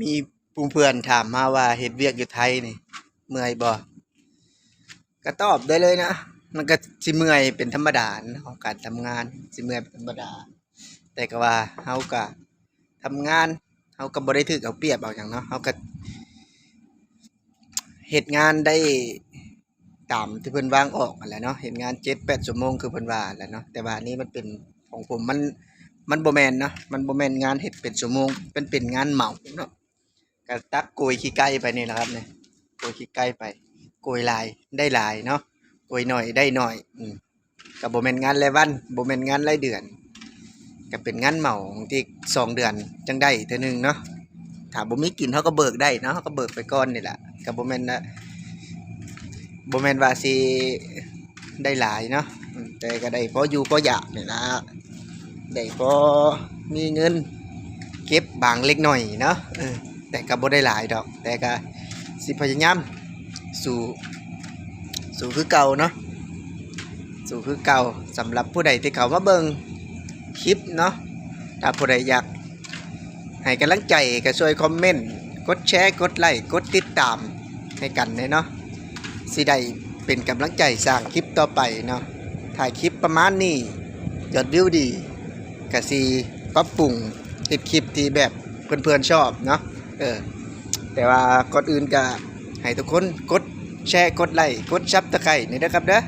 มีผู้เพื่อนถามมาว่าเฮ็ดเวียกอยู่ไทยนี่ เมื่อยบ่ก็ตอบได้เลยนะ มันก็สิเมื่อยเป็นธรรมดาของการทำงานสิเมื่อยเป็นธรรมดา แต่ก็ว่าเฮาก็ทำงานเฮาก็บ่ได้ถึกเอาเปรียบเอาหยังเนาะเฮาก็เฮ็ดงานได้ตามที่เพิ่นวางออกนั่นแหละเนาะเฮ็ดงาน7-8ชั่วโมงคือเพิ่นว่าแหละเนาะแต่ว่านนี้มันเป็นของผมมันมันบ่แม่นเนาะมันบ่แม่นงานเฮ็ดเป็นชั่วโมงเป็นเป็นงานเหมาเนาะ ก็ตักโกยขี้ไก่ไปนี่แหละครับเนี่ยโกยขี้ไก่ไปโกยลายได้ลายเนาะโกยหน้อยได้หน้อยอืมก็บ่แม่นงานรายวันโบ่แม่นงานรายเดือนก็เป็นงานเหมาที่สองเดือนจังได้เทื่อหนึงเนาะถ้าบ่มีกินเขาก็เบิกได้เนาะเขาก็เบิกไปก่อนนี่แหละก็บ่แม่นนะบ่แม่นว่าสิได้หลายเนาะแต่ก็ได้พออยู่พออยากนี่ละได้พอมีเงิน เก็บบางเล็กหน้อยเนาะ แต่ก็บ่ได้หลายดอก แต่ก็สิพยายามสู่สู่คือเก่าเนาะสู่คือเก่าสำหรับผู้ใดที่เขามาเบิ่งคลิปเนาะถ้าผู้ใดอยากให้กำลังใจก็ช่วยคอมเมนต์กดแชร์กดไลค์กดติดตามให้กันเนาะสิได้เป็นกำลังใจสร้างคลิปต่อไปเนาะถ่ายคลิปประมาณนี้ยอดวิวดีก็สิปรับปรุงติดคลิปที่แบบเพื่อนๆชอบเนาะ เออแต่ว่าก่อนอื่นก็ให้ทุกคนกดแชร์กดไลค์กดซับตะไคร้นี่นะครับเด้อ